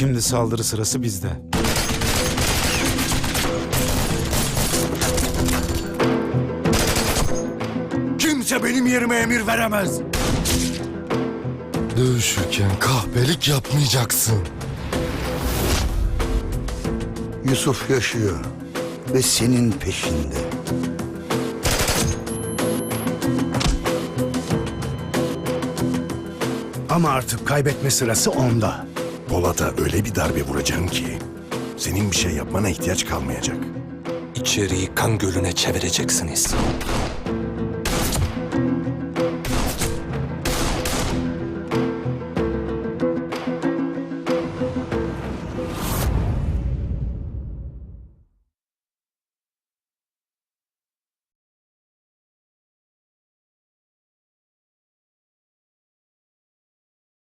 Şimdi saldırı sırası bizde. Kimse benim yerime emir veremez. Dövüşürken kahpelik yapmayacaksın. Yusuf yaşıyor ve senin peşinde. Ama artık kaybetme sırası onda. Polat'a öyle bir darbe vuracağım ki senin bir şey yapmana ihtiyaç kalmayacak. İçeriği kan gölüne çevireceksiniz.